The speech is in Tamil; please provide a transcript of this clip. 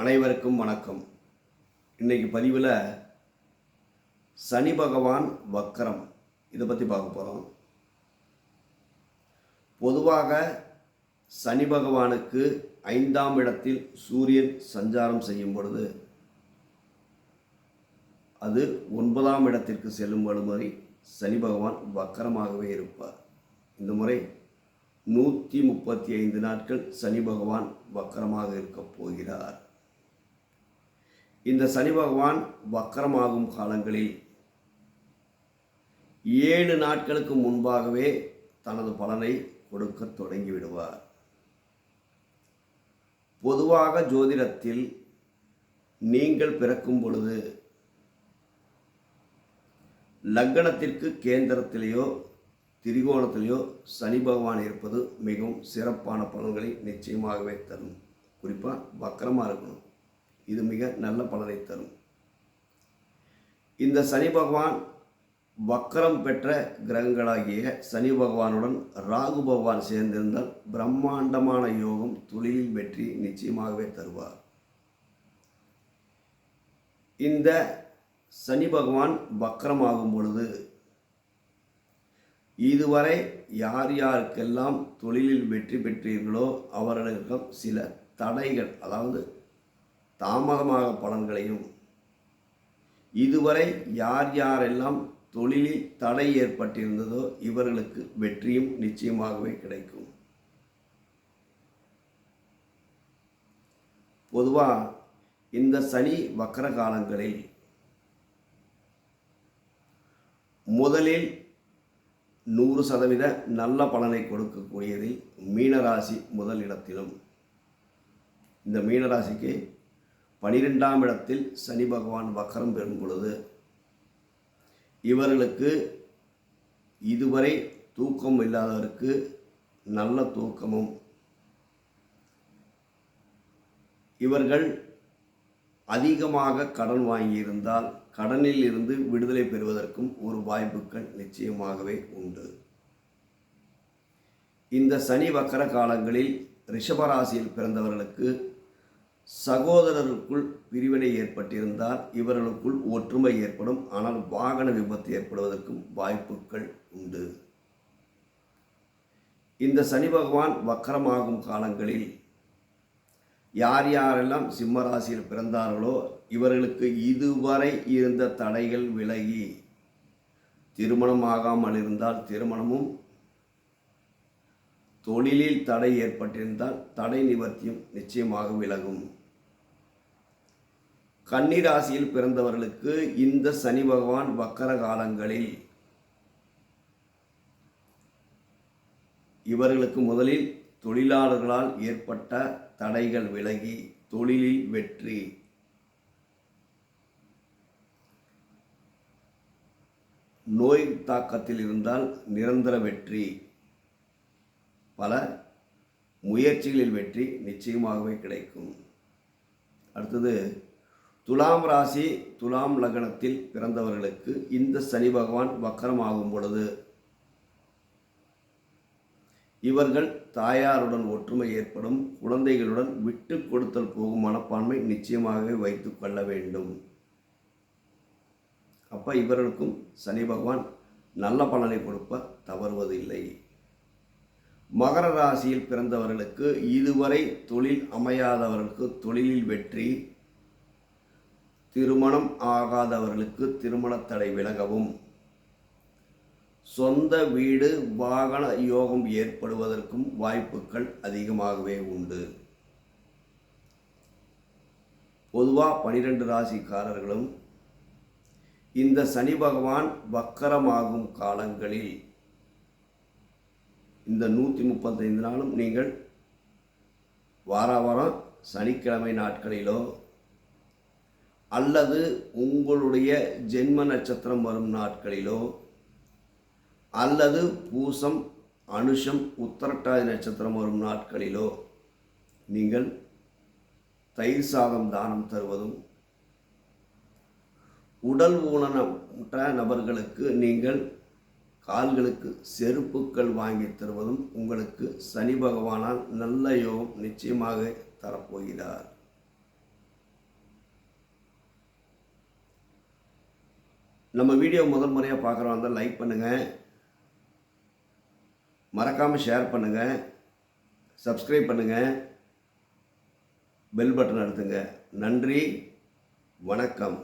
அனைவருக்கும் வணக்கம். இன்னைக்கு பதிவில் சனி பகவான் வக்கரம் இதை பற்றி பார்க்க போகிறோம் பொதுவாக சனி பகவானுக்கு ஐந்தாம் இடத்தில் சூரியன் சஞ்சாரம் செய்யும் பொழுது அது ஒன்பதாம் இடத்திற்கு செல்லும் வரை சனி பகவான் வக்கரமாகவே இருப்பார். இந்த முறை நூற்றி முப்பத்தி ஐந்து நாட்கள் சனி பகவான் வக்கரமாக இருக்கப் போகிறார். இந்த சனி பகவான் வக்கரமாகும் காலங்களில் ஏழு நாட்களுக்கு முன்பாகவே தனது பலனை கொடுக்க தொடங்கிவிடுவார். பொதுவாக ஜோதிடத்தில் நீங்கள் பிறக்கும் பொழுது லக்னத்திற்கு கேந்திரத்திலேயோ திரிகோணத்திலேயோ சனி பகவான் இருப்பது மிகவும் சிறப்பான பலன்களை நிச்சயமாகவே தரும். குறிப்பாக வக்கரமாக இருக்கணும். இது மிக நல்ல பலனை தரும். இந்த சனி பகவான் வக்கரம் பெற்ற கிரகங்களாகிய சனி பகவானுடன் ராகு பகவான் சேர்ந்திருந்தால் பிரம்மாண்டமான யோகம் தொழிலில் வெற்றி நிச்சயமாகவே தருவார். இந்த சனி பகவான் வக்கரமாகும் பொழுது இதுவரை யார் யாருக்கெல்லாம் தொழிலில் வெற்றி பெற்றீர்களோ அவர்களுக்கும் சில தடைகள் அதாவது தாமதமாக பலன்களையும். இதுவரை யார் யாரெல்லாம் தொழிலில் தடை ஏற்பட்டிருந்ததோ இவர்களுக்கு வெற்றியும் நிச்சயமாகவே கிடைக்கும். பொதுவாக இந்த சனி வக்கர காலங்களில் முதலில் நூறு சதவீத நல்ல பலனை கொடுக்கக்கூடியதில் மீனராசி முதலிடத்திலும் இந்த மீனராசிக்கு பனிரெண்டாம் இடத்தில் சனி பகவான் வக்கரம் பெறும் பொழுது இவர்களுக்கு இதுவரை தூக்கம் இல்லாதவருக்கு நல்ல தூக்கமும். இவர்கள் அதிகமாக கடன் வாங்கியிருந்தால் கடனில் இருந்து விடுதலை பெறுவதற்கும் ஒரு வாய்ப்புகள் நிச்சயமாகவே உண்டு. இந்த சனி வக்கர காலங்களில் ரிஷபராசியில் பிறந்தவர்களுக்கு சகோதரருக்குள் பிரிவினை ஏற்பட்டிருந்தால் இவர்களுக்குள் ஒற்றுமை ஏற்படும். ஆனால் வாகன விபத்து ஏற்படுவதற்கும் வாய்ப்புகள் உண்டு. இந்த சனி பகவான் வக்கரமாகும் காலங்களில் யார் யாரெல்லாம் சிம்மராசியில் பிறந்தார்களோ இவர்களுக்கு இதுவரை இருந்த தடைகள் விலகி திருமணம் ஆகாமல் இருந்தால் திருமணமும் தொழிலில் தடை ஏற்பட்டிருந்தால் தடை நிவர்த்தியும் நிச்சயமாக விலகும். கன்னிராசியில் பிறந்தவர்களுக்கு இந்த சனி பகவான் வக்கர காலங்களில் இவர்களுக்கு முதலில் தொழிலாளர்களால் ஏற்பட்ட தடைகள் விலகி தொழிலில் வெற்றி. நோய் தாக்கத்தில் இருந்தால் நிரந்தர வெற்றி. பல முயற்சிகளில் வெற்றி நிச்சயமாகவே கிடைக்கும். அடுத்தது துலாம் ராசி துலாம் லக்னத்தில் பிறந்தவர்களுக்கு இந்த சனி பகவான் வக்கரமாகும் பொழுது இவர்கள் தாயாருடன் ஒற்றுமை ஏற்படும் குழந்தைகளுடன் விட்டு கொடுத்தல் போகும் மனப்பான்மை நிச்சயமாகவே வைத்து கொள்ள வேண்டும். அப்போ இவர்களுக்கும் சனி பகவான் நல்ல பலனை கொடுப்ப தவறுவதில்லை. மகர ராசியில் பிறந்தவர்களுக்கு இதுவரை தொழில் அமையாதவர்களுக்கு தொழிலில் வெற்றி திருமணம் ஆகாதவர்களுக்கு திருமணத்தடை தடை விலகவும். சொந்த வீடு வாகன யோகம் ஏற்படுவதற்கும் வாய்ப்புகள் அதிகமாகவே உண்டு. பொதுவாக பனிரெண்டு ராசிக்காரர்களும் இந்த சனி பகவான் வக்கரமாகும் காலங்களில் இந்த நூற்றி முப்பத்தைந்து நாளும் நீங்கள் வார வாரம் சனிக்கிழமை நாட்களிலோ அல்லது உங்களுடைய ஜென்ம நட்சத்திரம் வரும் நாட்களிலோ அல்லது பூசம் அனுஷம் உத்தரட்டாதி நட்சத்திரம் வரும் நாட்களிலோ நீங்கள் தயிர் சாதம் தானம் தருவதும் உடல் ஊனமுற்ற நபர்களுக்கு நீங்கள் கால்களுக்கு செருப்புக்கள் வாங்கி தருவதும் உங்களுக்கு சனி பகவானால் நல்ல யோகம் நிச்சயமாக தரப்போகிறார். நம்ம வீடியோ முதல் முறையாக பார்க்குறவங்க இருந்தால் லைக் பண்ணுங்கள் மறக்காமல் ஷேர் பண்ணுங்கள் சப்ஸ்கிரைப் பண்ணுங்கள் பெல் பட்டன் அழுத்துங்க. நன்றி. வணக்கம்.